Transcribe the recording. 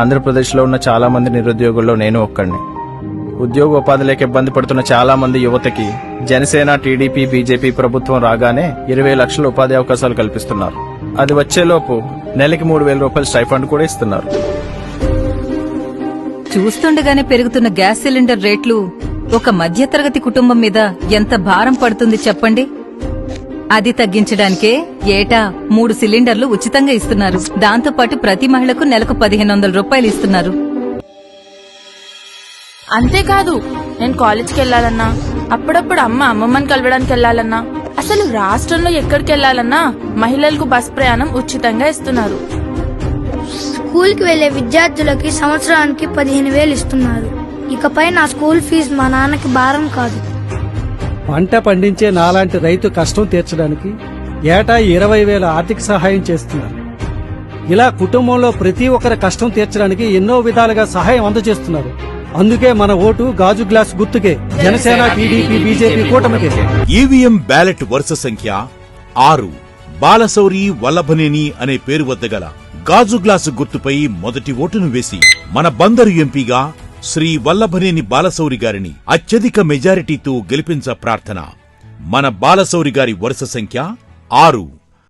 ఆంధ్రప్రదేశ్లో ఉన్న చాలా మంది నిరుద్యోగుల్లో నేను ఒక్కడిని. ఉద్యోగ ఉపాధి లేక ఇబ్బంది పడుతున్న చాలా మంది యువతకి జనసేన టీడీపీ బీజేపీ ప్రభుత్వం రాగానే ఇరవై లక్షల ఉపాధి అవకాశాలు కల్పిస్తున్నారు. అది వచ్చేలోపు నెలకి మూడు వేల రూపాయల స్టైఫండ్ కూడా ఇస్తున్నారు. చూస్తుండగానే పెరుగుతున్న గ్యాస్ సిలిండర్ రేట్లు ఒక మధ్యతరగతి కుటుంబం మీద ఎంత భారం పడుతుంది చెప్పండి? అది తగ్గించడానికే ఏటా మూడు సిలిండర్లు ఉచితంగా ఇస్తున్నారు. దాంతో పాటు ప్రతి మహిళకు నెలకు పదిహేను వందల రూపాయలు ఇస్తున్నారు. అంతేకాదు నేను కాలేజ్కి వెళ్ళాలన్నా అప్పుడప్పుడు అమ్మ అమ్మమ్మని కలవడానికి వెళ్ళాలన్నా అసలు రాష్ట్రంలో ఎక్కడికి వెళ్ళాలన్నా మహిళలకు బస్ ప్రయాణం ఉచితంగా ఇస్తున్నారు. స్కూల్కి వెళ్ళే విద్యార్థులకి సంవత్సరానికి పదిహేను వేలు ఇస్తున్నారు. ఇకపై నా స్కూల్ ఫీజు మా నాన్నకి భారం కాదు. పంట పండించే నాలాంటి రైతు కష్టం తీర్చడానికి ఏటా ఇరవై వేల ఆర్థిక సహాయం చేస్తున్నారు. ఇలా కుటుంబంలో ప్రతి ఒక్కరి కష్టం తీర్చడానికి ఎన్నో విధాలుగా సహాయం అందజేస్తున్నారు. అందుకే మన ఓటు గాజు గ్లాస్ గుర్తుకే. జనసేన టీడీపీ బీజేపీ కూటమికే. ఈవీఎం బ్యాలెట్ వరుస సంఖ్య ఆరు. బాలశౌరి వల్లభనేని అనే పేరు వద్ద గల గాజు గ్లాసు గుర్తుపై మొదటి ఓటును వేసి మన బందరు ఎంపీగా శ్రీ వల్లభనేని బాలసౌరి గారిని అత్యధిక మెజారిటీతో గెలిపించ ప్రార్థన. మన బాలసౌరి గారి వరుస సంఖ్య ఆరు.